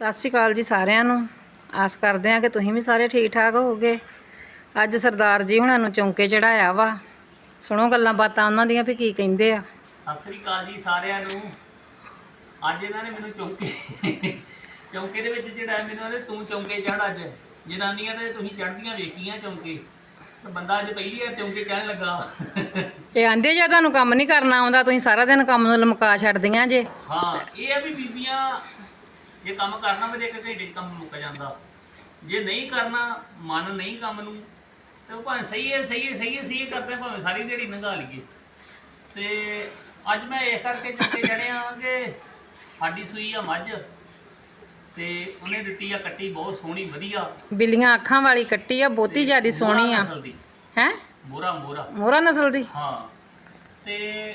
ਸਤਿ ਸ਼੍ਰੀ ਅਕਾਲ ਜੀ ਸਾਰਿਆਂ ਨੂੰ। ਆਸ ਕਰਦੇ ਹਾਂ ਕਿ ਤੁਸੀਂ ਵੀ ਸਾਰੇ ਠੀਕ ਠਾਕ ਹੋਵੋਗੇ। ਅੱਜ ਸਰਦਾਰ ਜੀ ਹੁਣਾਂ ਨੂੰ ਚੌਂਕੇ ਚੜਾਇਆ ਵਾ। ਸੁਣੋ ਗੱਲਾਂ ਬਾਤਾਂ ਉਹਨਾਂ ਦੀਆਂ ਵੀ ਕੀ ਕਹਿੰਦੇ ਆ। ਸਤਿ ਸ੍ਰੀ ਅਕਾਲ ਜੀ ਸਾਰਿਆਂ ਨੂੰ। ਅੱਜ ਇਹਨਾਂ ਨੇ ਮੈਨੂੰ ਚੌਂਕੇ ਚੌਂਕੇ ਦੇ ਵਿੱਚ ਜਿਹੜਾ ਮੈਨੂੰ ਕਹਿੰਦੇ ਤੂੰ ਚੌਂਕੇ ਚੜ ਅੱਜ। ਜਨਾਨੀਆਂ ਤੇ ਤੁਸੀਂ ਚੜਦੀਆਂ ਵੇਖੀਆਂ ਚੌਂਕੇ ਤੇ ਬੰਦਾ ਅੱਜ ਪਹਿਲੀ ਵਾਰ ਚੌਂਕੇ ਚੜਨ ਲੱਗਾ। ਇਹ ਆਂਦੇ ਜੇ ਤੁਹਾਨੂੰ ਕੰਮ ਨਹੀਂ ਕਰਨਾ ਆਉਂਦਾ ਤੁਸੀਂ ਸਾਰਾ ਦਿਨ ਕੰਮ ਨੂੰ ਲਮਕਾ ਛੱਡਦੀਆਂ ਜੇ। ਹਾਂ ਇਹ ਆ ਵੀ ਬੀਬੀਆਂ ਜੇ ਕੰਮ ਕਰਨਾ ਵੇ ਇੱਕ ਘੰਟੇ 'ਚ ਕੰਮ ਮੁੱਕ ਜਾਂਦਾ। ਜੇ ਨਹੀਂ ਕਰਨਾ ਮਨ ਨਹੀਂ ਕੰਮ ਨੂੰ ਤੇ ਉਹ ਭਾਵੇਂ ਸਹੀ ਹੈ ਸਹੀ ਹੈ ਸਹੀ ਹੈ ਸਹੀ ਹੈ ਕਰਦੇ ਭਾਵੇਂ ਸਾਰੀ ਦਿਹਾੜੀ ਲੰਘਾ ਲਈਏ। ਤੇ ਅੱਜ ਮੈਂ ਇਹ ਕਰਕੇ ਚੁੱਕੇ ਜਣਿਆ ਕਿ ਸਾਡੀ ਸੂਈ ਆ ਮੱਝ ਤੇ ਉਹਨੇ ਦਿੱਤੀ ਆ ਕੱਟੀ ਬਹੁਤ ਸੋਹਣੀ ਵਧੀਆ। ਬਿੱਲੀਆਂ ਅੱਖਾਂ ਵਾਲੀ ਕੱਟੀ ਆ ਬਹੁਤੀ ਜ਼ਿਆਦੀ ਸੋਹਣੀ ਆ। ਹੈ? ਮੋਰਾ ਮੋਰਾ ਮੋਹਰਾ ਨਸਲ ਦੀ? ਹਾਂ। ਤੇ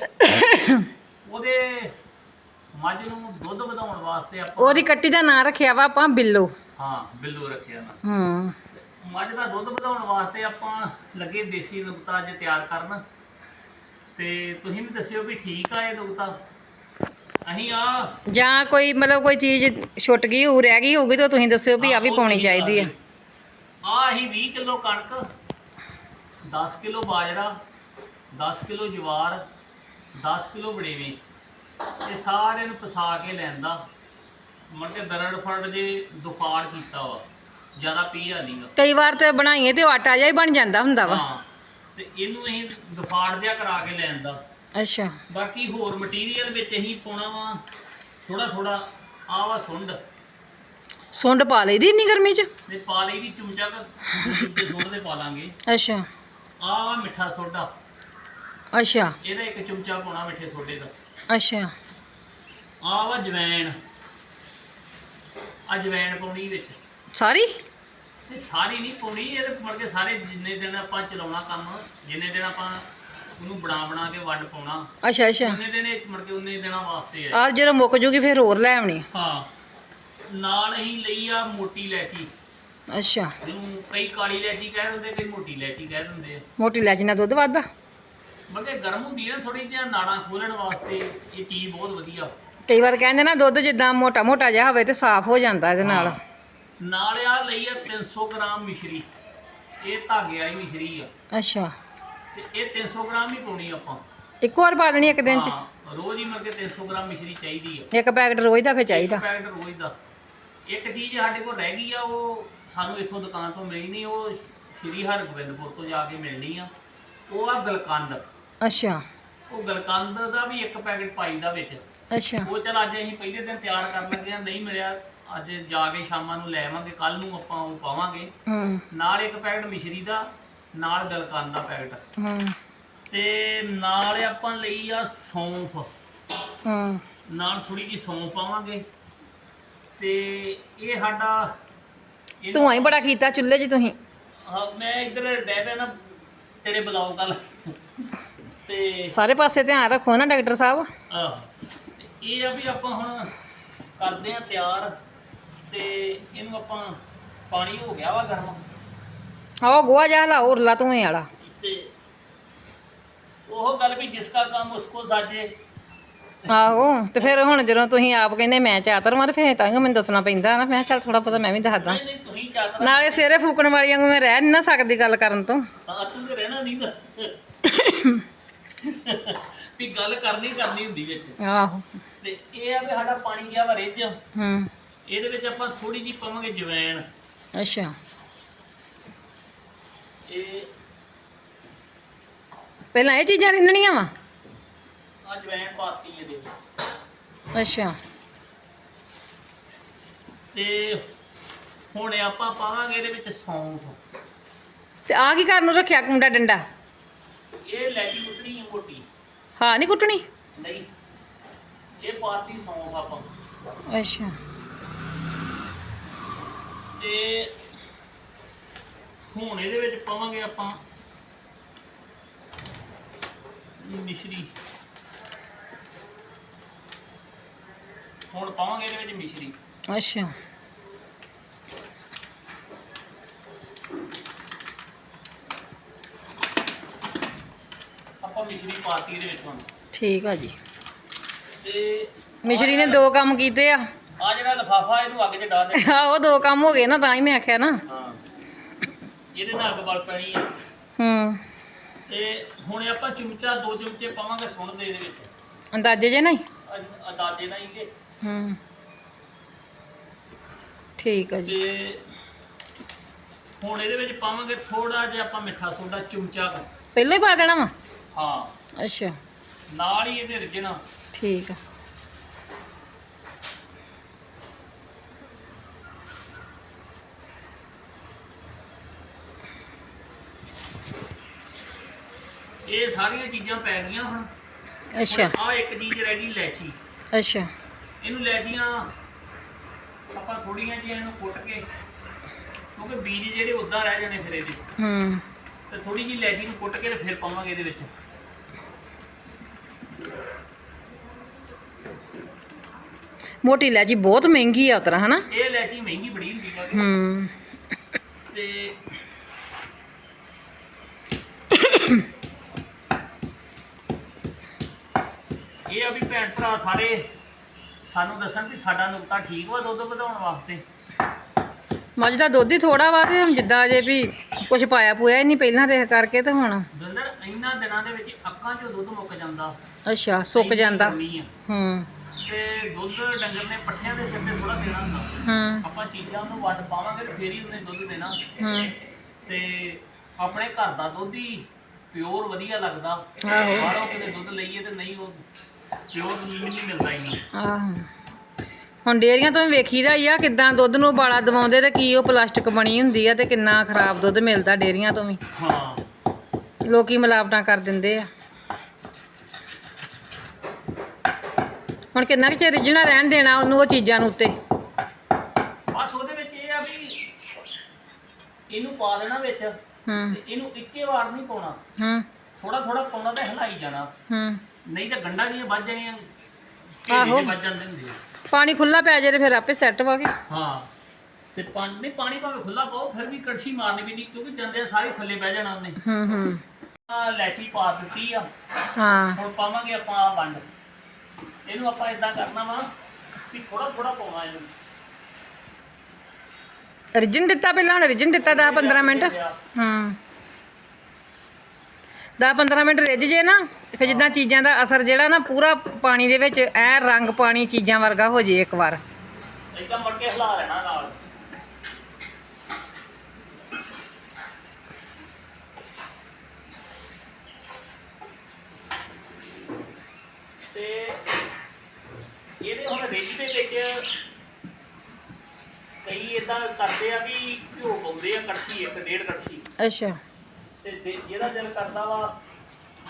ਮੱਝ ਨੂੰ ਦੁੱਧ ਵਧਾਉਣ ਵਾਸਤੇ ਆਪਾਂ ਉਹਦੀ ਕੱਟੀ ਦਾ ਨਾਂ ਰੱਖਿਆ ਵਾ ਆਪਾਂ ਬਿੱਲੋ। ਹਾਂ ਬਿੱਲੂ ਰੱਖਿਆ ਨਾ। ਹੂੰ। ਮੱਝ ਦਾ ਦੁੱਧ ਵਧਾਉਣ ਵਾਸਤੇ ਆਪਾਂ ਲੱਗੇ ਦੇਸੀ ਨੁਕਤਾ ਅੱਜ ਤਿਆਰ ਕਰਨ। ਤੇ ਤੁਸੀਂ ਵੀ ਦੱਸਿਓ ਵੀ ਠੀਕ ਆ ਇਹ ਨੁਕਤਾ ਅਸੀਂ ਆ ਜਾਂ ਕੋਈ ਮਤਲਬ ਕੋਈ ਚੀਜ਼ ਛੁੱਟ ਗਈ ਹੋ ਰਹਿ ਗਈ ਹੋਊਗੀ ਤਾਂ ਤੁਸੀਂ ਦੱਸਿਓ ਵੀ ਆ ਵੀ ਪਾਉਣੀ ਚਾਹੀਦੀ ਆ। ਆ ਅਸੀਂ 20 ਕਿਲੋ ਕਣਕ 10 ਕਿਲੋ ਬਾਜਰਾ 10 ਕਿਲੋ ਜਵਾਰ 10 ਕਿਲੋ ਬੜੇਵੇਂ ਇਹ ਸਾਰੇ ਨੂੰ ਪਸਾ ਕੇ ਲੈਂਦਾ। ਮੁੜ ਕੇ ਦਰੜ ਫੜ ਜੇ ਦੁਫਾੜ ਕੀਤਾ ਵਾ। ਜ਼ਿਆਦਾ ਪੀਆ ਨਹੀਂਗਾ ਕਈ ਵਾਰ ਤੇ ਬਣਾਈਏ ਤੇ ਉਹ ਆਟਾ ਜਿਹਾ ਹੀ ਬਣ ਜਾਂਦਾ ਹੁੰਦਾ ਵਾ। ਹਾਂ ਤੇ ਇਹਨੂੰ ਅਸੀਂ ਦੁਫਾੜ ਜਿਹਾ ਕਰਾ ਕੇ ਲੈਂਦਾ। ਅੱਛਾ। ਬਾਕੀ ਹੋਰ ਮਟੀਰੀਅਲ ਵਿੱਚ ਅਸੀਂ ਪਾਉਣਾ ਵਾ। ਥੋੜਾ ਥੋੜਾ ਆਹ ਵਾ ਸੁੰਡ। ਸੁੰਡ ਪਾ ਲਈਦੀ ਇੰਨੀ ਗਰਮੀ 'ਚ? ਤੇ ਪਾ ਲਈ ਦੀ ਚਮਚਾ ਚਮਚੇ ਸੁੰਡ ਦੇ ਪਾ ਲਾਂਗੇ। ਅੱਛਾ। ਆਹ ਵਾ ਮਿੱਠਾ ਸੋਡਾ। ਅੱਛਾ। ਇਹਦਾ ਇੱਕ ਚਮਚਾ ਪਾਉਣਾ ਮਿੱਠੇ ਸੋਡੇ ਦਾ। ਅੱਛਾ। ਆਹ ਵਾ ਜਵੈਣ। ਆ ਜਵੈਣ ਪਾਉਣੀ ਵਿੱਚ। ਸਾਰੀ? ਤੇ ਸਾਰੀ ਨਹੀਂ ਪਾਉਣੀ ਇਹਦੇ ਮੜ ਕੇ ਸਾਰੇ ਜਿੰਨੇ ਦਿਨ ਆਪਾਂ ਚਲਾਉਣਾ ਕੰਮ ਜਿੰਨੇ ਦਿਨ ਆਪਾਂ ਉਹਨੂੰ ਬਣਾ ਬਣਾ ਕੇ ਵੱਡ ਪਾਉਣਾ ਅੱਛਾ ਅੱਛਾ। ਉਹਨੇ ਦਿਨ ਇਹ ਮੜ ਕੇ ਉਹਨੇ ਦਿਨਾਂ ਵਾਸਤੇ ਹੈ ਆ ਜਦੋਂ ਮੁੱਕ ਜੂਗੀ ਫਿਰ ਹੋਰ ਲੈ ਆਉਣੀ। ਹਾਂ। ਨਾਲ ਅਸੀਂ ਲਈ ਆ ਮੋਟੀ ਇਲਾਇਚੀ। ਅੱਛਾ। ਜਿਹਨੂੰ ਕਈ ਕਾਲੀ ਇਲਾਇਚੀ ਕਹਿ ਦਿੰਦੇ ਕਈ ਮੋਟੀ ਇਲਾਇਚੀ ਕਹਿ ਦਿੰਦੇ ਆ। ਮੋਟੀ ਲੈਚੀ ਨਾਲ ਦੁੱਧ ਵੱਧਦਾ? ਮਤਲਬ ਗਰਮ ਹੁੰਦੀ ਹੈ ਨਾ ਥੋੜੀ ਜਿਹਾ ਨਾੜਾਂ ਖੋਲਣ ਵਾਸਤੇ ਇਹ ਚੀਜ਼ ਬਹੁਤ ਵਧੀਆ। ਕਈ ਵਾਰ ਕਹਿੰਦੇ ਨਾ ਦੁੱਧ ਜਿੱਦਾਂ ਮੋਟਾ ਮੋਟਾ ਜਿਹਾ ਹੋਵੇ ਤੇ ਸਾਫ਼ ਹੋ ਜਾਂਦਾ ਇਹਦੇ ਨਾਲ। ਨਾਲ ਆ ਲਈ ਆ 300 ਗ੍ਰਾਮ ਮਿਸ਼ਰੀ। ਇਹ ਧਾਗੇ ਵਾਲੀ ਮਿਸ਼ਰੀ ਆ। ਅੱਛਾ। ਤੇ ਇਹ 300 ਗ੍ਰਾਮ ਹੀ ਪਾਉਣੀ ਆਪਾਂ। ਇੱਕ ਵਾਰ ਪਾ ਦੇਣੀ ਇੱਕ ਦਿਨ 'ਚ? ਹਾਂ, ਰੋਜ਼ ਹੀ ਮਤਲਬ ਕਿ 300 ਗ੍ਰਾਮ ਮਿਸ਼ਰੀ ਚਾਹੀਦੀ ਆ। ਇੱਕ ਪੈਕਟ ਰੋਜ਼ ਦਾ ਫਿਰ ਚਾਹੀਦਾ। ਇੱਕ ਪੈਕਟ ਰੋਜ਼ ਦਾ। ਇੱਕ ਚੀਜ਼ ਸਾਡੇ ਕੋਲ ਰਹਿ ਗਈ ਆ ਉਹ ਸਾਨੂੰ ਇੱਥੋਂ ਦੁਕਾਨ ਤੋਂ ਮਿਲੀ ਨਹੀਂ ਉਹ ਸ਼੍ਰੀ ਹਰਗੋਬਿੰਦਪੁਰ ਤੋਂ ਜਾ ਕੇ ਮਿਲਣੀ ਆ। ਉਹ ਆ ਗਲਕੰਦ। ਅੱਛਾ। ਉਹ ਗਲਕੰਦ ਦਾ ਵੀ ਇੱਕ ਪੈਕਟ ਪਾਈਦਾ ਵਿੱਚ। ਅੱਛਾ। ਉਹ ਚਲ ਅੱਜ ਅਸੀਂ ਪਹਿਲੇ ਦਿਨ ਤਿਆਰ ਕਰਨ ਲੱਗੇ ਆ ਨਹੀਂ ਮਿਲਿਆ। ਅੱਜ ਜਾ ਕੇ ਸ਼ਾਮਾਂ ਨੂੰ ਲੈ ਆਵਾਂਗੇ ਕੱਲ ਨੂੰ ਆਪਾਂ ਉਹ ਪਾਵਾਂਗੇ। ਹੂੰ। ਨਾਲ ਇੱਕ ਪੈਕਟ ਮਿਸ਼ਰੀ ਦਾ ਨਾਲ ਗਲਕੰਦ ਦਾ ਪੈਕਟ। ਹੂੰ। ਤੇ ਨਾਲ ਆਪਾਂ ਲਈ ਆ ਸੌਂਫ। ਹੂੰ। ਨਾਲ ਥੋੜੀ ਜਿਹੀ ਸੌਂਫ ਪਾਵਾਂਗੇ। ਤੇ ਇਹ ਸਾਡਾ ਇਹ- ਧੂਆਂ ਹੀ ਬੜਾ ਕੀਤਾ ਚੁੱਲ੍ਹੇ 'ਚ ਤੁਸੀਂ। ਹਾਂ, ਮੈਂ ਇੱਧਰ ਡੈ ਪਿਆ ਨਾ ਤੇਰੇ ਬਲੌਗ ਕੱਲ ਤੇ ਸਾਰੇ ਪਾਸੇ ਧਿਆਨ ਰੱਖੋ ਨਾ ਡਾਕਟਰ ਸਾਹਿਬ। ਆਹ, ਤੇ ਇਹ ਆ ਵੀ ਆਪਾਂ ਹੁਣ ਕਰਦੇ ਆ ਤਿਆਰ ਤੇ ਇਹਨੂੰ ਆਪਾਂ ਪਾਣੀ ਹੋ ਗਿਆ ਵਾ ਗਰਮ। ਆਓ ਗੋਆ ਜਾ ਲਾ ਧੂਏ ਵਾਲਾ। ਤੇ ਉਹ ਗੱਲ ਵੀ ਜਿਸ ਦਾ ਕੰਮ ਉਸਕੋ ਸਾਜੇ ਆਹੋ ਤੇ ਫਿਰ ਹੁਣ ਜਦੋਂ ਤੁਸੀਂ ਆਪ ਕਹਿੰਦੇ ਮੈਂ ਚਾਤਰ ਮਾਰ ਫਿਰ ਤਾਂ ਮੈਨੂੰ ਦੱਸਣਾ ਪੈਂਦਾ ਨਾ। ਮੈਂ ਕਿਹਾ ਚੱਲ ਥੋੜਾ ਪਤਾ ਮੈਂ ਵੀ ਦੱਸਦਾ। ਨਹੀਂ ਨਹੀਂ ਤੁਸੀਂ ਚਾਤਰਾ ਨਾਲੇ ਸਿਰੇ ਫੂਕਣ ਵਾਲੀਆਂ ਨੂੰ ਮੈਂ ਰਹਿ ਨੀ ਨਾ ਸਕਦੀ ਗੱਲ ਕਰਨ ਤੋਂ। ਹਾਂ ਤੂੰ ਤੇ ਰਹਿਣਾ ਨਹੀਂ ਵੀ ਗੱਲ ਕਰਨੀ ਕਰਨੀ ਹੁੰਦੀ ਵਿੱਚ। ਆਹੋ। ਤੇ ਇਹ ਆ ਵੀ ਸਾਡਾ ਪਾਣੀ ਗਿਆ ਵਾ ਰਿੱਝ ਹੂੰ। ਇਹਦੇ ਵਿੱਚ ਆਪਾਂ ਥੋੜੀ ਜਿਹੀ ਪਾਵਾਂਗੇ ਜਵੈਣ। ਅੱਛਾ। ਇਹ ਪਹਿਲਾਂ ਇਹ ਚੀਜ਼ਾਂ ਰਿੰਨਣੀਆਂ ਵਾ? ਆ ਜਵੈਣ ਪਾਤੀ ਇਹਦੇ ਵਿੱਚ। ਅੱਛਾ। ਤੇ ਹੁਣ ਆਪਾਂ ਪਾਵਾਂਗੇ ਇਹਦੇ ਵਿੱਚ ਸੌਂਫ। ਤੇ ਆ ਕੀ ਕਰਨ ਨੂੰ ਰੱਖਿਆ ਕੁੰਡਾ ਡੰਡਾ? ਇਹ ਕੁੱਟਣੀ ਹੈ ਮੋਟੀ ਹਾਂ ਨਹੀਂ ਕੁੱਟਣੀ। ਨਹੀਂ। ਇਹ ਪਾਤੀ ਸੌਂਫ ਆਪਾਂ ਅੱਛਾ। ਤੇ ਹੁਣ ਇਹਦੇ ਵਿੱਚ ਪਾਵਾਂਗੇ ਆਪਾਂ ਮਿਸ਼ਰੀ। ਹੁਣ ਪਾਵਾਂਗੇ ਇਹਦੇ ਵਿੱਚ ਮਿਸ਼ਰੀ। ਅੱਛਾ। ਆਪਾਂ ਮਿਸ਼ਰੀ ਪਾਤੀ ਇਹਦੇ ਵਿੱਚ। ਹੁਣ ਠੀਕ ਆ ਜੀ। ਤੇ ਮਿਸ਼ਰੀ ਨੇ ਦੋ ਕੰਮ ਕੀਤੇ ਆ। ਆ ਜਿਹੜਾ ਲਫਾਫਾ ਇਹਨੂੰ ਅੱਗ 'ਚ ਡਾਲ ਦੇ ਆ ਉਹ ਦੋ ਕੰਮ ਹੋ ਗਏ ਨਾ ਤਾਂ ਹੀ ਮੈਂ ਆਖਿਆ ਨਾ। ਹਾਂ। ਇਹਦੇ ਨਾਲ ਅੱਗ ਬਲ ਪੈਣੀ ਆ। ਹੂੰ। ਤੇ ਹੁਣ ਆਪਾਂ ਚਮਚਾ ਦੋ ਚਮਚੇ ਪਾਵਾਂਗੇ ਸੁਣ ਦੇ ਇਹਦੇ ਵਿੱਚ। ਅੰਦਾਜ਼ੇ ਜੇ ਨਹੀਂ? ਅੰਦਾਜ਼ੇ ਨਾਲ ਹੀ ਹੂੰ। ਠੀਕ ਆ ਜੀ। ਤੇ ਹੁਣ ਇਹਦੇ ਵਿੱਚ ਪਾਵਾਂਗੇ ਥੋੜਾ ਜਿਹਾ ਆਪਾਂ ਮਿੱਠਾ ਸੋਡਾ ਚਮਚਾ ਕੁ। ਪਹਿਲਾਂ ਹੀ ਪਾ ਦੇਣਾ ਵਾ? ਹਾਂ। ਅੱਛਾ। ਨਾਲ ਹੀ ਇਹਦੇ ਰਿਜਣਾ ਠੀਕ ਆ। ਇਹ ਸਾਰੀਆਂ ਚੀਜ਼ਾਂ ਪੈ ਗਈਆਂ ਹੁਣ। ਅੱਛਾ। ਆ ਇੱਕ ਚੀਜ਼ ਰਹਿ ਗਈ ਲੈਚੀ। ਅੱਛਾ। ਇਹਨੂੰ ਲੈਚੀਆਂ ਆਪਾਂ ਥੋੜੀਆਂ ਜਿਹੀਆਂ ਇਹਨੂੰ ਕੁੱਟ ਕੇ ਕਿਉਂਕਿ ਬੀਜ ਜਿਹੜੇ ਉਦਾਂ ਰਹਿ ਜਾਣੇ ਫਿਰ ਇਹਦੇ। ਹੂੰ। ਤੇ ਥੋੜੀ ਜਿਹੀ ਲੈਚੀ ਨੂੰ ਕੁੱਟ ਕੇ ਤੇ ਫਿਰ ਪਾਵਾਂਗੇ ਇਹਦੇ ਵਿੱਚ। ਮੋਟੀ ਇਲਾਇਚੀ ਬਹੁਤ ਮਹਿੰਗੀ ਆ ਉਤਰਾ ਹਨਾ? ਇਹ ਲੈਚੀ ਮਹਿੰਗੀ ਬੜੀ ਹੁੰਦੀ ਹੈ ਹੂੰ ਤੇ ਇਹ ਆ ਵੀ ਭੈਣ ਭਰਾ ਸਾਰੇ ਸਾਨੂੰ ਦੱਸਣ ਵੀ ਸਾਡਾ ਨੁਕਤਾ ਠੀਕ ਵਾ ਦੁੱਧ ਵਧਾਉਣ ਵਾਸਤੇ। ਮੱਝ ਦਾ ਦੁੱਧ ਹੀ ਥੋੜਾ ਵਾ ਤੇ ਹੁਣ ਜਿੱਦਾਂ ਜੇ ਵੀ ਕੁਝ ਪਾਇਆ ਪੂਇਆ ਹੀ ਨਹੀਂ ਪਹਿਲਾਂ ਤੇ ਕਰਕੇ ਤੇ ਹੁਣ। ਦੰਦਰ ਇਹਨਾਂ ਦਿਨਾਂ ਦੇ ਵਿੱਚ ਅੱਖਾਂ 'ਚੋਂ ਦੁੱਧ ਮੁੱਕ ਜਾਂਦਾ। ਅੱਛਾ ਸੁੱਕ ਇੰਨੀ ਜਾਂਦਾ। ਹੂੰ। ਤੇ ਦੁੱਧ ਡੰਗਰ ਨੇ ਪੱਠਿਆਂ ਦੇ ਸਿਰ ਤੇ ਥੋੜਾ ਦੇਣਾ ਹੁੰਦਾ। ਹੂੰ। ਆਪਾਂ ਚੀਜ਼ਾਂ ਨੂੰ ਵੱਟ ਪਾਵਾਂਗੇ ਤੇ ਫੇਰ ਹੀ ਉਹਨੇ ਦੁੱਧ ਦੇਣਾ। ਹੂੰ। ਤੇ ਆਪਣੇ ਘਰ ਦਾ ਦੁੱਧ ਹੀ ਪਿਓਰ ਵਧੀਆ ਲੱਗਦਾ। ਆਹੋ। ਬਾਹਰੋਂ ਕਿਤੇ ਦੁੱਧ ਲਈਏ ਤੇ ਨਹੀਂ ਉਹ ਪਿਓਰ ਨਹੀਂ ਮਿਲਦਾ ਇੰਨਾ ਆਹੋ। ਹੁਣ ਡੇਅਰੀਆਂ ਤੋਂ ਵੀ ਵੇਖੀਦਾ ਹੀ ਆ ਕਿਦਾਂ ਦੁੱਧ ਨੂੰ ਉਬਾਲਾ ਦਵਾਉਂਦੇ ਤੇ ਕੀ ਉਹ ਪਲਾਸਟਿਕ ਬਣੀ ਹੁੰਦੀ ਆ ਤੇ ਕਿੰਨਾ ਖਰਾਬ ਦੁੱਧ ਮਿਲਦਾ ਡੇਅਰੀਆਂ ਤੋਂ ਵੀ। ਹਾਂ। ਲੋਕੀ ਮਿਲਾਵਟਾਂ ਕਰ ਦਿੰਦੇ ਆ। ਹੁਣ ਕਿੰਨਾ ਕੁ ਚਿਰ ਰਿਜਣਾ ਰਹਿਣ ਦੇਣਾ ਉਹਨੂੰ ਉਹ ਚੀਜ਼ਾਂ ਨੂੰ ਉੱਤੇ? ਬਸ ਉਹਦੇ ਵਿੱਚ ਇਹ ਆ ਵੀ ਇਹਨੂੰ ਪਾ ਦੇਣਾ ਵਿੱਚ ਤੇ ਹੂੰ। ਇਹਨੂੰ ਇੱਕੇ ਵਾਰ ਨਹੀਂ ਪਾਉਣਾ। ਹੂੰ। ਥੋੜਾ ਥੋੜਾ ਪਾਉਣਾ ਤੇ ਹਿਲਾਈ ਜਾਣਾ। ਹੂੰ। ਨਹੀਂ ਤਾਂ ਗੰਡਾ ਦੀਆਂ ਵੱਜ ਜਾਣੀਆਂ ਆਹੋ। ਵੱਜ ਜਾਂਦੇ ਹੁੰਦੇ ਆ। ਪਾਣੀ ਖੁੱਲਾ ਪੈ ਜੇ ਤੇ ਫਿਰ ਆਪੇ ਸੈੱਟ ਵਾਗੇ ਹਾਂ। ਤੇ ਪਾਣੀ ਨਹੀਂ ਪਾਣੀ ਭਾਵੇਂ ਖੁੱਲਾ ਪਾਓ ਫਿਰ ਵੀ ਕੜਛੀ ਮਾਰਨੀ ਵੀ ਨਹੀਂ ਕਿਉਂਕਿ ਜਾਂਦੇ ਸਾਰੀ ਥੱਲੇ ਬਹਿ ਜਾਣਾ ਉਹਨੇ। ਹੂੰ ਹੂੰ। ਆ ਲੈਚੀ ਪਾ ਦਿੱਤੀ ਆ। ਹਾਂ। ਹੁਣ ਪਾਵਾਂਗੇ ਆਪਾਂ ਆ ਵੰਡ। ਇਹਨੂੰ ਆਪਾਂ ਇਦਾਂ ਕਰਨਾ ਵਾ ਵੀ ਥੋੜਾ ਥੋੜਾ ਪਾਉਣਾ ਇਹਨੂੰ। ਰਿਜਨ ਦਿੱਤਾ ਪਹਿਲਾਂ ਹੁਣ ਰਿਜਨ ਦਿੱਤਾ 10 15 ਮਿੰਟ। ਹਾਂ। 10 15 ਮਿੰਟ ਰਿੱਝ ਜੇ ਨਾ ਫਿਰ ਜਿੱਦਾਂ ਚੀਜ਼ਾਂ ਦਾ ਅਸਰ ਜਿਹੜਾ ਨਾ ਪੂਰਾ ਪਾਣੀ ਦੇ ਵਿੱਚ ਐ ਰੰਗ ਪਾਣੀ ਚੀਜ਼ਾਂ ਵਰਗਾ ਹੋ ਜੇ ਇੱਕ ਵਾਰ। ਇਦਾਂ ਮੁੜ ਕੇ ਹਿਲਾ ਲੈਣਾ ਨਾਲ ਤੇ ਇਹਦੇ ਹੁਣ ਰਿੱਝ ਦੇ ਵਿੱਚ ਕਈ ਇਦਾਂ ਕਰਦੇ ਆ ਵੀ ਘਿਓ ਪਾਉਂਦੇ ਆ ਕੜਛੀ ਇੱਕ ਡੇਢ ਕੜਛੀ। ਅੱਛਾ। ਤੇ ਜਿਹਦਾ ਦਿਲ ਕਰਦਾ ਵਾ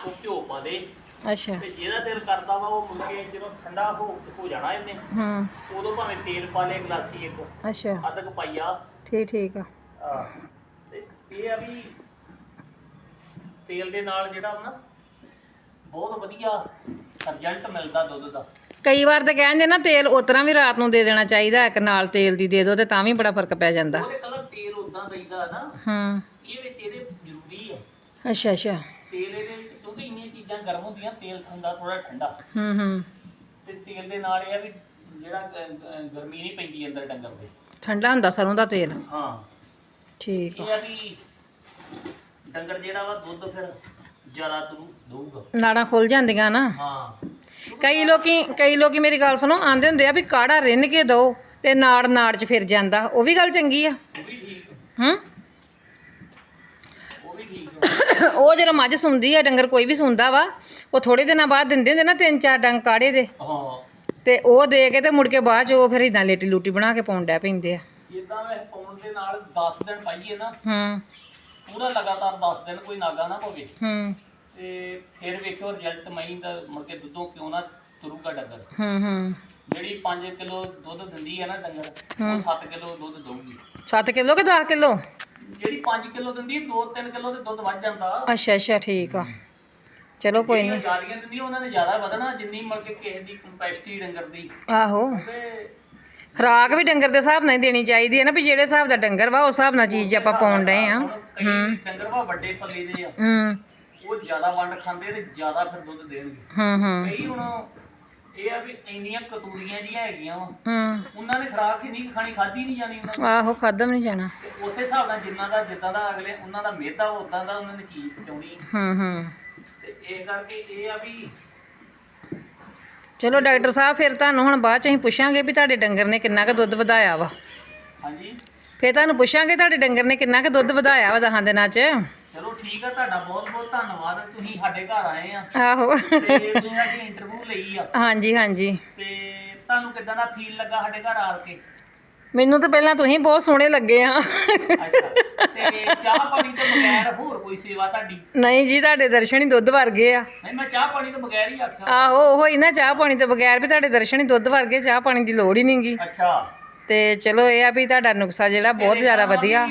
ਉਹ ਘਿਓ ਪਾ ਦੇ। ਅੱਛਾ। ਤੇ ਜਿਹਦਾ ਦਿਲ ਕਰਦਾ ਵਾ ਉਹ ਮੁੜ ਕੇ ਜਦੋਂ ਠੰਡਾ ਹੋ ਹੋ ਜਾਣਾ ਇਹਨੇ। ਹੂੰ। ਉਦੋਂ ਭਾਵੇਂ ਤੇਲ ਪਾ ਲੇ ਗਲਾਸੀ ਇੱਕ ਅੱਛਾ। ਅੱਧ ਕੁ ਪਾਈਆ ਠੀਕ ਠੀਕ ਆ। ਆਹ, ਤੇ ਇਹ ਆ ਵੀ ਤੇਲ ਦੇ ਨਾਲ ਜਿਹੜਾ ਨਾ ਬਹੁਤ ਵਧੀਆ ਰਿਜ਼ਲਟ ਮਿਲਦਾ ਦੁੱਧ ਦਾ। ਕਈ ਵਾਰ ਤਾਂ ਕਹਿੰਦੇ ਨਾ ਤੇਲ ਉਤਰਾ ਵੀ ਰਾਤ ਨੂੰ ਦੇ ਦੇਣਾ ਚਾਹੀਦਾ ਇੱਕ ਨਾਲ ਤੇਲ ਦੀ ਦੇ ਦਿਓ ਤੇ ਤਾਂ ਵੀ ਬੜਾ ਫ਼ਰਕ ਪੈ ਜਾਂਦਾ। ਉਹਦੇ ਕਲਰ ਤੇਲ ਉਦਾਂ ਦਈਦਾ ਨਾ ਹੂੰ। ਇਹ ਵਿੱਚ ਇਹਦੇ ਜ਼ਰੂਰੀ ਆ। ਅੱਛਾ ਅੱਛਾ। ਤੇਲ ਇਹਦੇ ਵਿੱਚ ਕਿਉਂਕਿ ਇੰਨੀਆਂ ਚੀਜ਼ਾਂ ਗਰਮ ਹੁੰਦੀਆਂ ਤੇਲ ਠੰਡਾ ਥੋੜਾ ਠੰਡਾ। ਹੂੰ ਹੂੰ। ਤੇ ਤੇਲ ਦੇ ਨਾਲ ਇਹ ਆ ਵੀ ਜਿਹੜਾ ਅ, ਅ, ਗਰਮੀ ਨਹੀਂ ਪੈਂਦੀ ਅੰਦਰ ਡੰਗਰ ਦੇ। ਠੰਡਾ ਹੁੰਦਾ ਸਰੋਂ ਦਾ ਤੇਲ। ਹਾਂ। ਠੀਕ ਆ। ਇਹ ਆ ਵੀ ਡੰਗਰ ਜਿਹੜਾ ਵਾ ਦੁੱਧ ਫਿਰ ਜ਼ਿਆਦਾ ਤਰੂ ਦਊਗਾ। ਨਾੜਾਂ ਖੁੱਲ ਜਾਂਦੀਆਂ ਨਾ। ਹਾਂ। ਕਈ ਲੋਕੀ ਕਈ ਲੋਕੀ ਮੇਰੀ ਗੱਲ ਸੁਣੋ ਆਂਦੇ ਹੁੰਦੇ ਆ ਵੀ ਕਾੜਾ ਰਿੰਨ ਕੇ ਦੋ ਤੇ ਨਾੜ ਨਾੜ ਚ ਫਿਰ ਜਾਂਦਾ। ਉਹ ਵੀ ਗੱਲ ਚੰਗੀ ਆ? ਉਹ ਵੀ ਠੀਕ ਹੂੰ? ਉਹ ਵੀ ਠੀਕ ਆ। ਉਹ ਜਦੋਂ ਮੱਝ ਸੁੰਦੀ ਆ ਡੰਗਰ ਕੋਈ ਵੀ ਸੁੰਦਾ ਵਾ ਉਹ ਥੋੜੇ ਦਿਨਾਂ ਬਾਅਦ ਦਿੰਦੇ ਹੁੰਦੇ ਨਾ ਤਿੰਨ ਚਾਰ ਡੰਗ ਕਾੜੇ ਦੇ। ਹਾਂ। ਤੇ ਉਹ ਦੇ ਕੇ ਤੇ ਮੁੜ ਕੇ ਬਾਅਦ ਚ ਉਹ ਫਿਰ ਇਦਾਂ ਲੇਟੀ ਲੂਟੀ ਬਣਾ ਕੇ ਪਾਉਣ ਡੈ ਪੈਂਦੇ ਆ। ਇਦਾਂ ਵੈਸੇ ਪਾਉਣ ਦੇ ਨਾਲ 10 ਦਿਨ ਪਾਈਏ ਨਾ ਹੂੰ। ਪੂਰਾ ਲਗਾਤਾਰ 10 ਦਿਨ ਕੋਈ ਨਾਗਾ ਨਾ ਪਵੇ। ਹੂੰ। ਤੇ ਫਿਰ ਵੇਖਿਓ ਰਿਜ਼ਲਟ ਮਈ ਦਾ ਮੁੜ ਕੇ ਦੁੱਧੋਂ ਕਿਉਂ ਨਾ ਤੁਰੂਗਾ ਡੰਗਰ। ਹੂੰ ਹੂੰ। ਜਿਹੜੀ 5 ਕਿਲੋ ਦੁੱਧ ਦਿੰਦੀ ਹੈ ਨਾ ਡੰਗਰ ਉਹ 7 ਕਿਲੋ ਦੁੱਧ ਦਊਗੀ। 7 ਕਿਲੋ ਕਿ 10 ਕਿਲੋ? ਜਿਹੜੀ 5 ਕਿਲੋ ਦਿੰਦੀ 2-3 ਕਿਲੋ ਤੇ ਦੁੱਧ ਵੱਧ ਜਾਂਦਾ। ਅੱਛਾ ਅੱਛਾ ਠੀਕ ਆ। ਚਲੋ ਕੋਈ ਨਹੀਂ। ਜ਼ਿਆਦੀਆਂ ਦਿੰਦੀਆਂ ਉਹਨਾਂ ਨੇ ਜ਼ਿਆਦਾ ਵਧਣਾ ਜਿੰਨੀ ਮੜ ਕੇ ਕਿਸੇ ਦੀ ਕੰਪੈਸਿਟੀ ਡੰਗਰ ਦੀ। ਆਹੋ। ਖਰਾਕ ਵੀ ਡੰਗਰ ਦੇ ਹਿਸਾਬ ਨਾਲ ਹੀ ਦੇਣੀ ਚਾਹੀਦੀ ਹੈ ਨਾ ਵੀ ਜਿਹੜੇ ਹਿਸਾਬ ਦਾ ਡੰਗਰ ਵਾ ਉਸ ਹਿਸਾਬ ਨਾਲ ਚੀਜ਼ ਆਪਾਂ ਪਾਉਣ ਡਏ ਆ ਕਈ ਡੰਗਰ ਵਾ ਵੱਡੇ ਪੱਲੇ ਦੇ ਆ। ਹੂੰ। ਉਹ ਜ਼ਿਆਦਾ ਵੰਡ ਖਾਂਦੇ ਤੇ ਜ਼ਿਆਦਾ ਫਿਰ ਦੁੱਧ ਦੇਣਗੇ। ਹੂੰ ਹੂੰ। ਕਈ ਹੁਣ ਇਹ ਆ ਵੀ ਇੰਨੀਆਂ ਕਤੂਰੀਆਂ ਜੀਆਂ ਹੈਗੀਆਂ ਵਾ। ਹੂੰ। ਉਹਨਾਂ ਨੇ ਖਰਾਬ ਕਿੰਨੀ ਖਾਣੀ ਖਾਦੀ ਨਹੀਂ ਜਾਣੀ ਉਹਨਾਂ। ਆਹੋ ਖਾਦਮ ਨਹੀਂ ਜਾਣਾ। ਤੇ ਉਸੇ ਹਿਸਾਬ ਨਾਲ ਜਿੰਨਾ ਦਾ ਜਿੱਦਾਂ ਦਾ ਅਗਲੇ ਉਹਨਾਂ ਦਾ ਮਿਹਦਾ ਉਦਾਂ ਦਾ ਉਹਨਾਂ ਨੇ ਚੀਜ਼ ਪਹੁੰਚਾਉਣੀ। ਹੂੰ ਹੂੰ। ਤੇ ਇਹ ਕਰਕੇ ਇਹ ਆ ਵੀ ਚਲੋ ਡਾਕਟਰ ਸਾਹਿਬ ਫਿਰ ਤੁਹਾਨੂੰ ਹੁਣ ਬਾਅਦ ਚ ਅਸੀਂ ਪੁੱਛਾਂਗੇ ਵੀ ਤੁਹਾਡੇ ਡੰਗਰ ਨੇ ਕਿੰਨਾ ਕੁ ਦੁੱਧ ਵਧਾਇਆ ਵਾ। ਹਾਂਜੀ। ਫਿਰ ਤੁਹਾਨੂੰ ਪੁੱਛਾਂਗੇ ਤੁਹਾਡੇ ਡੰਗਰ ਨੇ ਕਿੰਨਾ ਕੁ ਦੁੱਧ ਵਧਾਇਆ ਵਾ ਦਹਾਂ ਦਿਨਾਂ ਚ। ਚਲੋ ਠੀਕ ਆ ਤੁਹਾਡਾ ਬਹੁਤ ਬਹੁਤ ਧੰਨਵਾਦ। ਤੁਸੀਂ ਸਾਡੇ ਘਰ ਆਏ ਆ। ਆਹੋ। ਤੇ ਤੁਸੀਂ ਸਾਡੀ ਇੰਟਰਵਿਊ ਲਈ ਆ। ਹਾਂਜੀ ਹਾਂਜੀ। ਤੇ ਤੁਹਾਨੂੰ ਕਿਦਾਂ ਦਾ ਫੀਲ ਲੱਗਾ ਸਾਡੇ ਘਰ ਆ ਕੇ? ਮੈਨੂੰ ਤਾਂ ਪਹਿਲਾਂ ਤੁਸੀਂ ਬਹੁਤ ਸੋਹਣੇ ਲੱਗੇ ਆ। ਅੱਛਾ। ਤੇ ਚਾਹ ਪਾਣੀ ਤੋਂ ਬਗੈਰ ਹੋਰ ਕੋਈ ਸੇਵਾ ਤੁਹਾਡੀ? ਨਹੀਂ ਜੀ ਤੁਹਾਡੇ ਦਰਸ਼ਨ ਹੀ ਦੁੱਧ ਵਰਗੇ ਆ। ਨਹੀਂ ਮੈਂ ਚਾਹ ਪਾਣੀ ਤੋਂ ਬਗੈਰ ਹੀ ਆਖਿਆ। ਆਹੋ ਉਹ ਹੀ ਨਾ ਚਾਹ ਪਾਣੀ ਤੋਂ ਬਗੈਰ ਵੀ ਤੁਹਾਡੇ ਦਰਸ਼ਨ ਹੀ ਦੁੱਧ ਵਰਗੇ ਚਾਹ ਪਾਣੀ ਦੀ ਲੋੜ ਹੀ ਨਹੀਂਗੀ ਅੱਛਾ। ਤੇ ਚਲੋ ਇਹ ਆ ਵੀ ਤੁਹਾਡਾ ਨੁਕਸਾ ਜਿਹੜਾ ਬਹੁਤ ਜ਼ਿਆਦਾ ਵਧੀਆ।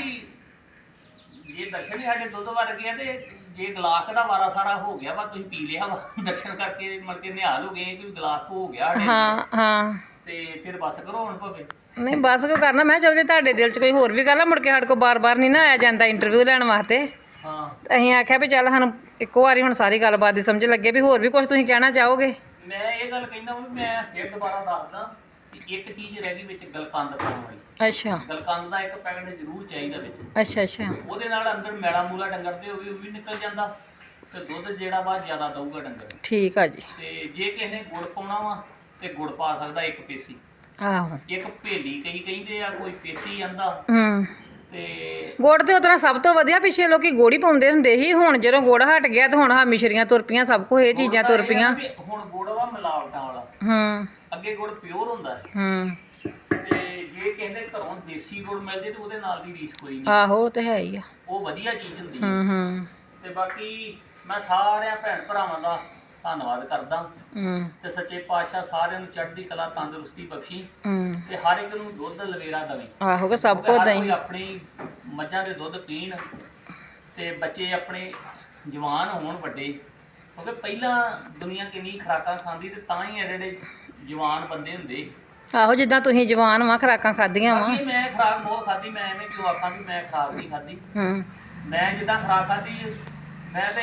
ਜੇ ਦਰਸ਼ਨ ਹੀ ਸਾਡੇ ਦੁੱਧ ਵਰ ਗਿਆ ਤੇ ਜੇ ਗਲਾਸ ਦਾ ਵਾਰਾ ਸਾਰਾ ਹੋ ਗਿਆ ਵਾ ਤੁਸੀਂ ਪੀ ਲਿਆ ਵਾ। ਦਰਸ਼ਨ ਕਰਕੇ ਮੜ ਕੇ ਨਿਹਾਲ ਹੋ ਗਏ ਕਿ ਗਲਾਸ ਹੋ ਗਿਆ ਸਾਡੇ। ਹਾਂ ਹਾਂ। ਤੇ ਫਿਰ ਬਸ ਕਰੋ ਹੁਣ ਭਾਵੇਂ। ਨਹੀਂ ਬਸ ਕਿਉਂ ਕਰਨਾ? ਮੈਂ ਚੱਲ ਜੇ ਤੁਹਾਡੇ ਦਿਲ 'ਚ ਕੋਈ ਹੋਰ ਵੀ ਗੱਲ ਆ ਮੁੜ ਕੇ ਸਾਡੇ ਕੋਲ ਬਾਰ-ਬਾਰ ਨਹੀਂ ਨਾ ਆਇਆ ਜਾਂਦਾ ਇੰਟਰਵਿਊ ਲੈਣ ਵਾਸਤੇ। ਹਾਂ। ਅਸੀਂ ਆਖਿਆ ਵੀ ਚੱਲ ਸਾਨੂੰ ਇੱਕੋ ਵਾਰੀ ਹੁਣ ਸਾਰੀ ਗੱਲਬਾਤ ਦੀ ਸਮਝ ਲੱਗੇ ਵੀ ਹੋਰ ਵੀ ਕੁਝ ਤੁਸੀਂ ਕਹਿਣਾ ਚਾਹੋਗੇ? ਮੈਂ ਇਹ ਗੱਲ ਕਹਿੰਦਾ ਵੀ ਮੈਂ ਫਿਰ ਦੁਬਾਰਾ ਦੱਸਦਾ। ਕਿ ਇੱਕ ਚੀਜ਼ ਰਹਿ ਗਈ ਵਿੱਚ ਗਲਕੰਦ ਪਾਉਣ ਵਾਲੀ। ਅੱਛਾ। ਗਲਕੰਦ ਦਾ ਇੱਕ ਪੈਕਟ ਜ਼ਰੂਰ ਚਾਹੀਦਾ ਵਿੱਚ। ਅੱਛਾ ਅੱਛਾ। ਉਹਦੇ ਨਾਲ ਅੰਦਰ ਮੈਲਾ ਮੂਲਾ ਡੰਗਰ ਦੇ ਉਹ ਵੀ ਉਹ ਵੀ ਨਿਕਲ ਜਾਂਦਾ ਤੇ ਦੁੱਧ ਜਿਹੜਾ ਵਾ ਜ਼ਿਆਦਾ ਦਊਗਾ ਡੰਗਰ। ਠੀਕ ਆ ਜੀ। ਤੇ ਜੇ ਕਿਸੇ ਨੇ ਗੁੜ ਪਾਉਣਾ ਵਾ ਤੇ ਗੁੜ ਪਾ ਸਕਦਾ ਇੱਕ ਪੇਸੀ। ਆਹੋ। ਇੱਕ ਭੇਲੀ ਕਈ ਕਹਿੰਦੇ ਆ ਕੋਈ ਪੇਸੀ ਆਂਦਾ। ਹੂੰ। ਤੇ ਗੁੜ ਤੇ ਉਤਨਾ ਸਭ ਤੋਂ ਵਧੀਆ ਪਿੱਛੇ ਲੋਕੀ ਗੋੜੀ ਪਾਉਂਦੇ ਹੁੰਦੇ ਸੀ। ਹੁਣ ਜਦੋਂ ਗੁੜ ਹਟ ਗਿਆ ਤੇ ਹੁਣ ਆਹ ਮਿਸ਼ਰੀਆਂ ਤੁਰ ਪਈਆਂ ਸਭ ਕੁਝ ਇਹ ਚੀਜ਼ਾਂ ਤੁਰ ਹੁਣ ਗੁੜ ਵਾ ਮਿਲਾਵਟਾਂ ਵਾਲਾ। ਹੂੰ। ਅੱਗੇ ਗੁੜ ਪਿਓਰ ਹੁੰਦਾ ਹੈ। ਹੂੰ। ਤੇ ਜੇ ਕਿਸੇ ਦੇ ਘਰੋਂ ਦੇਸੀ ਗੁੜ ਮਿਲ ਜੇ ਤੇ ਉਹਦੇ ਨਾਲ ਦੀ ਰੀਸ ਕੋਈ ਨਹੀਂ। ਆਹੋ ਉਹ ਤੇ ਹੈ ਹੀ ਆ। ਉਹ ਵਧੀਆ ਚੀਜ਼ ਹੁੰਦੀ ਹੈ। ਹੂੰ ਹੂੰ। ਤੇ ਬਾਕੀ ਮੈਂ ਸਾਰਿਆਂ ਭੈਣ ਭਰਾਵਾਂ ਦਾ ਧੰਨਵਾਦ ਕਰਦਾ। ਹੂੰ। ਤੇ ਸੱਚੇ ਪਾਤਸ਼ਾਹ ਸਾਰਿਆਂ ਨੂੰ ਚੜ੍ਹਦੀ ਕਲਾ ਤੰਦਰੁਸਤੀ ਬਖਸ਼ੀ। ਹੂੰ। ਤੇ ਹਰ ਇੱਕ ਨੂੰ ਦੁੱਧ ਲਵੇਰਾ ਦਵੇ। ਆਹੋ ਕਿ ਸਭ ਹਰ ਦਈ ਕੋਈ ਆਪਣੀ ਮੱਝਾਂ ਦੇ ਦੁੱਧ ਪੀਣ ਤੇ ਬੱਚੇ ਆਪਣੇ ਜਵਾਨ ਹੋਣ ਵੱਡੇ। ਕਿਉਂਕਿ ਪਹਿਲਾਂ ਦੁਨੀਆ ਕਿੰਨੀ ਖਰਾਕਾਂ ਖਾਂਦੀ ਤੇ ਤਾਂ ਹੀ ਇਹ ਜਿਹੜੇ ਜਵਾਨ ਬੰਦੇ ਹੁੰਦੇ। ਆਹੋ ਜਿੱਦਾਂ ਤੁਸੀਂ ਜਵਾਨ ਵਾਂ ਖਰਾਕਾਂ ਖਾਧੀਆਂ ਵਾਂ। ਬਾਕੀ ਮੈਂ ਖਰਾਕ ਬਹੁਤ ਖਾਧੀ ਮੈਂ ਐਵੇਂ ਕਿਉਂ ਆਖਾਂ ਵੀ ਮੈਂ ਖਰਾਕ ਨਹੀਂ ਖਾਧੀ। ਹੂੰ। ਮੈਂ ਜਿੱਦਾਂ ਖਰਾਕ ਖਾਧੀ ਮੈਂ ਤੇ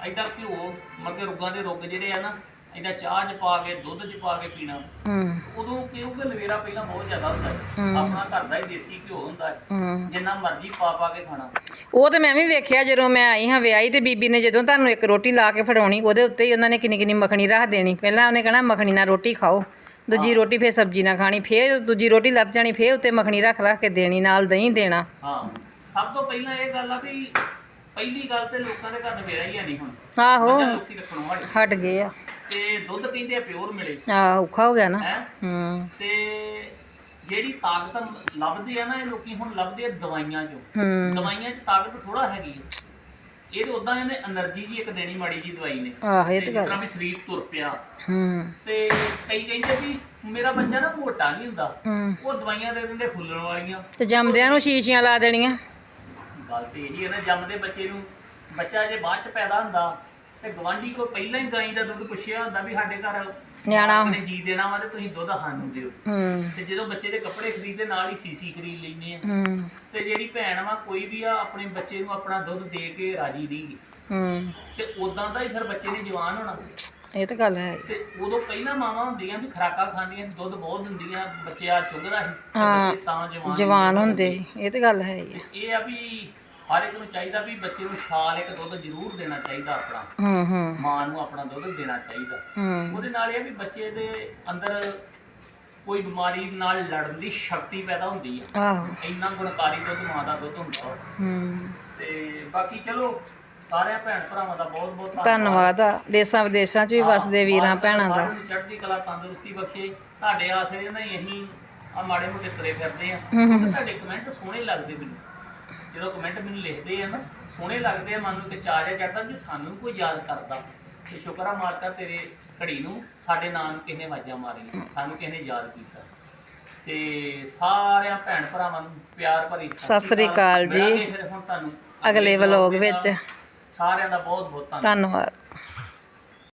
ਐਦਾਂ ਘਿਓ ਮੱਕੇ ਰੁੱਗਾਂ ਦੇ ਰੁੱਗ ਜਿਹੜੇ ਆ ਨਾ ਐਦਾਂ ਚਾਹ 'ਚ ਪਾ ਕੇ ਦੁੱਧ 'ਚ ਪਾ ਕੇ ਪੀਣਾ ਹੂੰ। ਉਦੋਂ ਕਿਉਂਕਿ ਲਵੇਰਾ ਪਹਿਲਾਂ ਬਹੁਤ ਜ਼ਿਆਦਾ ਹੁੰਦਾ ਹੂੰ। ਆਪਣਾ ਘਰ ਦਾ ਹੀ ਦੇਸੀ ਘਿਓ ਹੁੰਦਾ ਹੈ ਹੂੰ। ਜਿੰਨਾ ਮਰਜ਼ੀ ਪਾ ਪਾ ਕੇ ਖਾਣਾ। ਉਹ ਤੇ ਮੈਂ ਵੀ ਵੇਖਿਆ ਜਦੋਂ ਮੈਂ ਆਈ ਹਾਂ ਵਿਆਹੀ ਤੇ ਬੀਬੀ ਨੇ ਜਦੋਂ ਤੁਹਾਨੂੰ ਇੱਕ ਰੋਟੀ ਲਾ ਕੇ ਫੜਾਉਣੀ ਉਹਦੇ ਉੱਤੇ ਹੀ ਉਹਨਾਂ ਨੇ ਕਿੰਨੀ ਕਿੰਨੀ ਮੱਖਣੀ ਰੱਖ ਦੇਣੀ। ਪਹਿਲਾਂ ਉਹਨੇ ਕਹਣਾ ਮੱਖਣੀ ਨਾਲ ਰੋਟੀ ਖਾਓ। ਦੂਜੀ ਰੋਟੀ ਫੇਰ ਸਬਜ਼ੀ ਨਾਲ ਖਾਣੀ ਫੇਰ ਦੂਜੀ ਰੋਟੀ ਲੱਤ ਜਾਣੀ ਫੇਰ ਉੱਤੇ ਮੱਖਣੀ ਰੱਖ ਰੱਖ ਕੇ ਦੇਣੀ ਨਾਲ ਦਹੀਂ ਦੇਣਾ। ਹਾਂ। ਸਭ ਤੋਂ ਪਹਿਲਾਂ ਇਹ ਗੱਲ ਆ ਵੀ ਪਹਿਲੀ ਗੱਲ ਤੇ ਲੋਕਾਂ ਦੇ ਘਰ ਨਵੇਰਾ ਹੀ ਹੈ ਨਹੀਂ ਹੁਣ। ਆਹੋ। ਮੱਝਾਂ ਲੋਕੀ ਰੱਖਣੋਂ ਹਟ। ਹਟ ਗਏ ਆ। ਤੇ ਦੁੱਧ ਪੀਂਦੇ ਪਿਓਰ ਮਿਲੇ। ਆ ਔਖਾ ਹੋ ਗਿਆ ਨਾ। ਹੂੰ? ਤੇ ਜਿਹੜੀ ਤਾਕਤ ਲੱਭਦੀ ਆ ਨਾ ਇਹ ਲੋਕੀ ਹੁਣ ਲੱਭਦੇ ਆ ਦਵਾਈਆਂ ਚੋਂ। ਦਵਾਈਆਂ 'ਚ ਤਾਕਤ ਥੋੜਾ ਹੈਗੀ ਆ। ਇਹਦੇ ਉਦਾਂ ਇਹਨੇ એનર્ਜੀ ਜੀ ਇੱਕ ਦੇਣੀ ਮਾੜੀ ਜੀ ਦਵਾਈ ਨੇ। ਆਹ ਇਹ ਤੇ ਗੱਲ ਤਰ੍ਹਾਂ ਸਰੀਰ ਤੁਰ ਪਿਆ। ਹੂੰ। ਤੇ ਕਈ ਕਹਿੰਦੇ ਵੀ ਮੇਰਾ ਬੱਚਾ ਨਾ ਮੋਟਾ ਨਹੀਂ ਹੁੰਦਾ। ਉਹ ਦਵਾਈਆਂ ਦੇ ਦਿੰਦੇ ਫੁੱਲਣ ਵਾਲੀਆਂ। ਤੇ ਜੰਮਦਿਆਂ ਨੂੰ ਸ਼ੀਸ਼ੀਆਂ ਲਾ ਦੇਣੀਆਂ। ਗੱਲ ਤੇ ਇਹੀ ਹੈ ਨਾ ਜੰਮਦੇ ਬੱਚੇ ਨੂੰ। ਬੱਚਾ ਜੇ ਬਾਅਦ ਚ ਪੈਦਾ ਹੁੰਦਾ ਤੇ ਗਵਾਂਢੀ ਕੋ ਪਹਿਲਾਂ ਹੀ ਗਾਈ ਦਾ ਦੁੱਧ ਪੁੱਛਿਆ ਹੁੰਦਾ ਵੀ ਸਾਡੇ ਘਰ ਨਿਆਣਾ। ਆਪਣੇ ਜੀ ਦੇਣਾ ਵਾ ਤੇ ਤੁਸੀਂ ਦੁੱਧ ਸਾਨੂੰ ਦਿਓ। ਹੂੰ। ਤੇ ਜਦੋਂ ਬੱਚੇ ਦੇ ਕੱਪੜੇ ਖਰੀਦਦੇ ਨਾਲ ਹੀ ਸੀਸੀ ਖਰੀਦ ਲੈਂਦੇ ਆ। ਹੂੰ। ਤੇ ਜਿਹੜੀ ਭੈਣ ਵਾ ਕੋਈ ਵੀ ਆ ਆਪਣੇ ਬੱਚੇ ਨੂੰ ਆਪਣਾ ਦੁੱਧ ਦੇ ਕੇ ਰਾਜੀ ਨਹੀਂ ਹੂੰ। ਤੇ ਉਦਾਂ ਦਾ ਹੀ ਫਿਰ ਬੱਚੇ ਨੇ ਜਵਾਨ ਹੋਣਾ। ਇਹ ਤਾਂ ਗੱਲ ਹੈ। ਤੇ ਉਦੋਂ ਪਹਿਲਾਂ ਮਾਵਾਂ ਹੁੰਦੀਆਂ ਵੀ ਖਰਾਕਾਂ ਖਾਂਦੀਆਂ ਸੀ, ਦੁੱਧ ਬਹੁਤ ਦਿੰਦੀਆਂ ਬੱਚਾ ਚੁੱਗਦਾ ਸੀ। ਤੇ ਹਾਂ, ਬੱਚੇ ਤਾਂ ਜਵਾਨ ਜਵਾਨ ਹੁੰਦੇ। ਇਹ ਤਾਂ ਗੱਲ ਹੈ ਹੀ ਆ। ਇਹ ਆ ਵੀ ਹਰ ਇੱਕ ਨੂੰ ਚਾਹੀਦਾ ਵੀ ਬੱਚੇ ਨੂੰ ਸਾਲ ਇੱਕ ਦੁੱਧ ਜ਼ਰੂਰ ਦੇਣਾ ਚਾਹੀਦਾ ਆਪਣਾ। ਹੂੰ ਹੂੰ। ਮਾਂ ਨੂੰ ਆਪਣਾ ਦੁੱਧ ਦੇਣਾ ਚਾਹੀਦਾ। ਹੂੰ। ਉਹਦੇ ਨਾਲ ਇਹ ਆ ਵੀ ਬੱਚੇ ਦੇ ਅੰਦਰ ਕੋਈ ਬਿਮਾਰੀ ਨਾਲ ਲੜਨ ਦੀ ਸ਼ਕਤੀ ਪੈਦਾ ਹੁੰਦੀ ਹੈ ਆਹੋ। ਇੰਨਾ ਗੁਣਕਾਰੀ ਦੁੱਧ ਮਾਂ ਦਾ ਦੁੱਧ ਹੁੰਦਾ। ਹੂੰ। ਤੇ ਬਾਕੀ ਚਲੋ ਸਾਰਿਆਂ ਭੈਣ ਭਰਾਵਾਂ ਦਾ ਬਹੁਤ ਬਹੁਤ ਧੰਨਵਾਦ ਆ। ਦੇਸਾਂ ਵਿਦੇਸ਼ਾਂ 'ਚ ਵੀ ਵਸਦੇ ਵੀਰਾਂ ਭੈਣਾਂ ਦਾ। ਚੜ੍ਹਦੀ ਕਲਾ ਤੰਦਰੁਸਤੀ ਬਖਸ਼ੇ। ਤੁਹਾਡੇ ਆਸਰੇ ਨਾਲ ਹੀ ਅਸੀਂ ਆ ਮਾੜੇ ਮੋਟੇ ਤੁਰੇ ਫਿਰਦੇ ਆ। ਤੇ ਤੁਹਾਡੇ ਕਮੈਂਟ ਸੋਹਣੇ ਲੱਗਦੇ ਮੈਨੂੰ। ਜਦੋਂ ਕਮੈਂਟ ਮੈਨੂੰ ਲਿਖਦੇ ਆ ਨਾ ਸੋਹਣੇ ਲੱਗਦੇ ਆ ਮਨ ਨੂੰ ਤੇ ਚਾਅ ਜਿਹਾ ਕਿ ਸਾਨੂੰ ਕੋਈ ਯਾਦ ਕਰਦਾ। ਤੇ ਸ਼ੁਕਰ ਆ ਮਾਲਕਾ ਤੇਰੇ ਘੜੀ ਨੂੰ ਸਾਡੇ ਨਾਂ ਨੂੰ ਕਿਸੇ ਨੇ ਆਵਾਜ਼ਾਂ ਮਾਰੀਆਂ ਸਾਨੂੰ ਕਿਸੇ ਨੇ ਯਾਦ ਕੀਤਾ। ਤੇ ਸਾਰਿਆਂ ਭੈਣ ਭਰਾਵਾਂ ਨੂੰ ਪਿਆਰ ਭਰੀ ਸਤਿ ਸ੍ਰੀ ਅਕਾਲ। ਜੀ। ਮਿਲਾਂਗੇ ਫਿਰ ਹੁਣ ਤੁਹਾਨੂੰ ਅਗਲੇ ਵਲੋਗ ਵਿੱਚ। ਸਾਰਿਆਂ ਦਾ ਬਹੁਤ ਬਹੁਤ ਧੰਨਵਾਦ। ਧੰਨਵਾਦ।